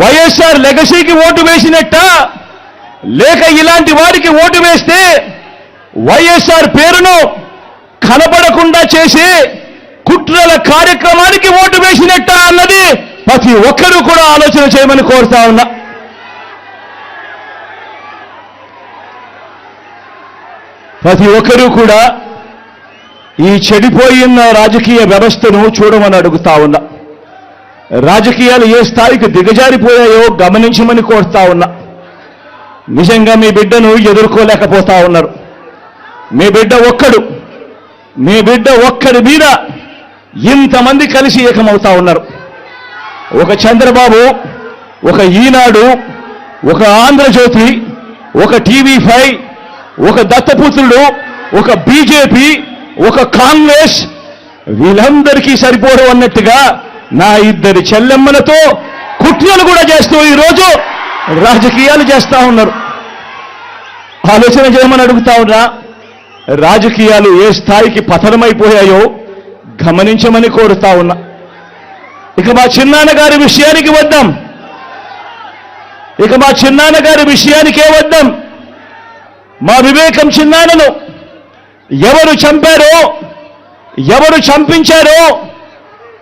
YSR లెగసీకి vote వేసినట్ట? లేక ఇలాంటి వారికి ఓటు వేస్తే వైఎస్ఆర్ పేరును కనబడకుండా చేసి కుట్రల కార్యక్రమానికి ఓటు వేసినట్ట అన్నది ప్రతి ఒక్కరూ కూడా ఆలోచన చేయమని కోరుతా ఉన్నా. ప్రతి ఒక్కరూ కూడా ఈ చెడిపోయిన రాజకీయ వ్యవస్థను చూడమని అడుగుతా ఉన్నా. రాజకీయాలు ఏ స్థాయికి దిగజారిపోయాయో గమనించమని కోరుతా ఉన్నా. నిజంగా మీ బిడ్డను ఎదుర్కోలేకపోతా ఉన్నారు. మీ బిడ్డ ఒక్కడు మీ బిడ్డ ఒక్కడి మీద ఇంతమంది కలిసి ఏకమవుతా ఉన్నారు. ఒక చంద్రబాబు ఒక ఈనాడు ఒక ఆంధ్రజ్యోతి ఒక టీవీ ఫైవ్ ఒక దత్తపుత్రుడు ఒక బీజేపీ ఒక కాంగ్రెస్ వీళ్ళందరికీ సరిపోరు అన్నట్టుగా నా ఇద్దరి చెల్లెమ్మలతో కుట్రలు కూడా చేస్తూ ఈరోజు రాజకీయాలు చేస్తా ఉన్నారు. ఆలోచన చేయమని అడుగుతా ఉన్నా రాజకీయాలు ఏ స్థాయికి పతనమైపోయాయో గమనించమని కోరుతా ఉన్నా. ఇక మా చిన్నాన్నగారి విషయానికి వద్దాం. ఇక మా చిన్నాన్నగారి విషయానికే వద్దాం. మా వివేకం చిన్నాన్నను ఎవరు చంపారో ఎవరు చంపించారో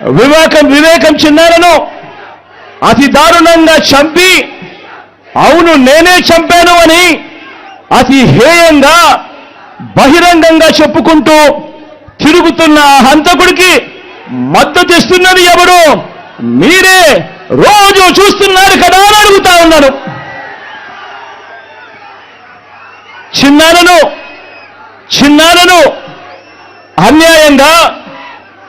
వివేకం వివేకం చిన్నారను అతి దారుణంగా చంపి అవును నేనే చంపాను అని అతి హేయంగా బహిరంగంగా చెప్పుకుంటూ తిరుగుతున్న ఆ హంతకుడికి మద్దతు ఇస్తున్నది ఎవరు మీరే. రోజు చూస్తున్నారు కదా అని అడుగుతా ఉన్నాను. చిన్నారను చిన్నారను అన్యాయంగా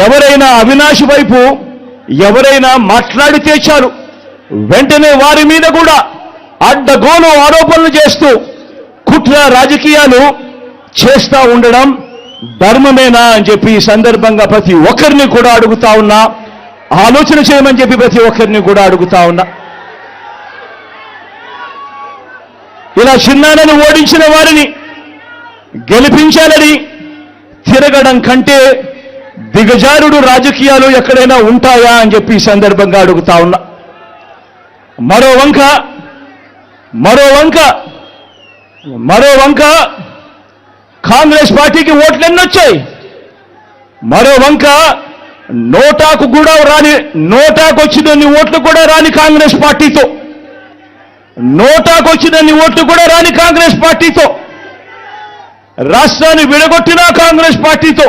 ఎవరైనా అవినాష్ వైపు ఎవరైనా మాట్లాడితే చాలు. వెంటనే వారి మీద కూడా అడ్డగోలు ఆరోపణలు చేస్తూ కుట్ర రాజకీయాలు చేస్తా ఉండడం ధర్మమేనా అని చెప్పి ఈ సందర్భంగా ప్రతి ఒక్కరిని కూడా అడుగుతా ఉన్నా. ఆలోచన చేయమని చెప్పి ప్రతి ఒక్కరిని కూడా అడుగుతా ఉన్నా. ఇలా చిన్నానని ఓడించిన వారిని గెలిపించాలని తిరగడం కంటే దిగజారుడు రాజకీయాలు ఎక్కడైనా ఉంటాయా అని చెప్పి ఈ సందర్భంగా అడుగుతా ఉన్నా. మరో వంక మరో వంక మరో వంక. కాంగ్రెస్ పార్టీకి ఓట్లు మరో వంక నోటాకు కూడా రాని నోటాకు వచ్చినన్ని ఓట్లు కూడా రాని కాంగ్రెస్ పార్టీతో. నోటాకు వచ్చినన్ని ఓట్లు కూడా రాని కాంగ్రెస్ పార్టీతో. రాష్ట్రాన్ని విడగొట్టిన కాంగ్రెస్ పార్టీతో.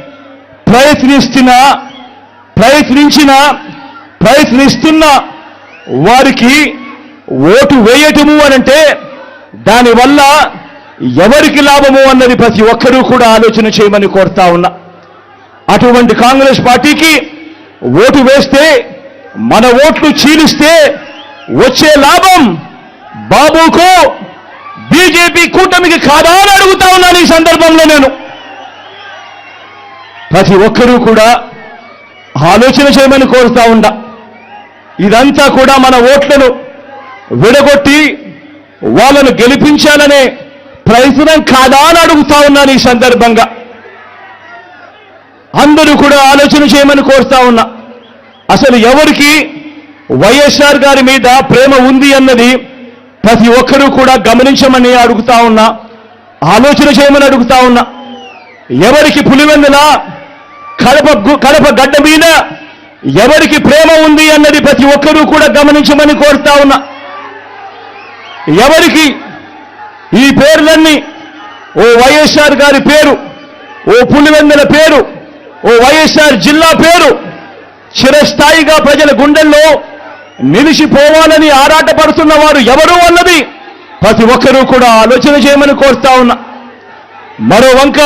ప్రయత్నిస్తున్న ప్రయత్నించిన ప్రయత్నిస్తున్న వారికి ఓటు వేయటము అనంటే దానివల్ల ఎవరికి లాభము అన్నది ప్రతి ఒక్కరూ కూడా ఆలోచన చేయమని కోరుతా ఉన్నా. అటువంటి కాంగ్రెస్ పార్టీకి ఓటు వేస్తే మన ఓట్లు చీలిస్తే వచ్చే లాభం బాబుకు బీజేపీ కూటమికి కాదా అని అడుగుతా ఉన్నాను ఈ సందర్భంలో నేను. ప్రతి ఒక్కరూ కూడా ఆలోచన చేయమని కోరుతా ఉండా. ఇదంతా కూడా మన ఓట్లను విడగొట్టి వాళ్ళను గెలిపించాలనే ప్రయత్నం కాదా అని అడుగుతా ఉన్నాను ఈ సందర్భంగా. అందరూ కూడా ఆలోచన చేయమని కోరుతా ఉన్నా. అసలు ఎవరికి వైఎస్ఆర్ గారి మీద ప్రేమ ఉంది అన్నది ప్రతి ఒక్కరూ కూడా గమనించమని అడుగుతా ఉన్నా ఆలోచన చేయమని అడుగుతా ఉన్నా. ఎవరికి పులివెందులా కడప కడప గడ్డ మీద ఎవరికి ప్రేమ ఉంది అన్నది ప్రతి ఒక్కరూ కూడా గమనించమని కోరుతా ఉన్నా. ఎవరికి ఈ పేర్లన్నీ ఓ వైఎస్ఆర్ గారి పేరు ఓ పులివెందుల పేరు ఓ వైఎస్ఆర్ జిల్లా పేరు చిరస్థాయిగా ప్రజల గుండెల్లో నిలిచిపోవాలని ఆరాటపడుతున్న వారు ఎవరు అన్నది ప్రతి ఒక్కరూ కూడా ఆలోచన చేయమని కోరుతా ఉన్నా. మరో వంక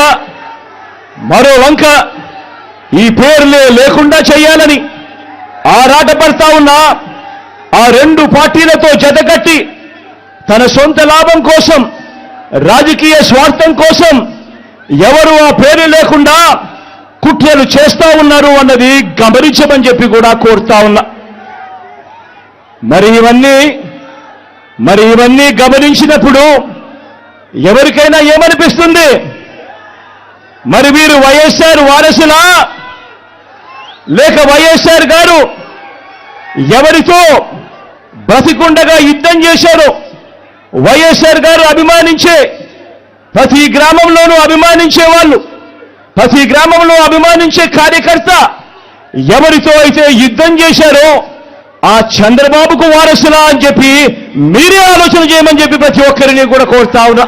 మరో వంక ఈ పేర్లే లేకుండా చేయాలని ఆరాటపడతా ఉన్న ఆ రెండు పార్టీలతో జతకట్టి తన సొంత లాభం కోసం రాజకీయ స్వార్థం కోసం ఎవరు ఆ పేరు లేకుండా కుట్రలు చేస్తా ఉన్నారు అన్నది గమనించమని చెప్పి కూడా కోరుతా ఉన్నా. మరి ఇవన్నీ మరి ఇవన్నీ గమనించినప్పుడు ఎవరికైనా ఏమనిపిస్తుంది? మరి వీరు వైఎస్ఆర్ వారసులా? లేక వైఎస్ఆర్ గారు ఎవరితో బ్రతికుండగా యుద్ధం చేశారో? వైఎస్ఆర్ గారు అభిమానించే ప్రతి గ్రామంలోనూ అభిమానించే వాళ్ళు ప్రతి గ్రామంలో అభిమానించే కార్యకర్త ఎవరితో అయితే యుద్ధం చేశారో ఆ చంద్రబాబుకు వారసులా అని చెప్పి మీరే ఆలోచన చేయమని చెప్పి ప్రతి ఒక్కరిని కూడా కోరుతా ఉన్నా.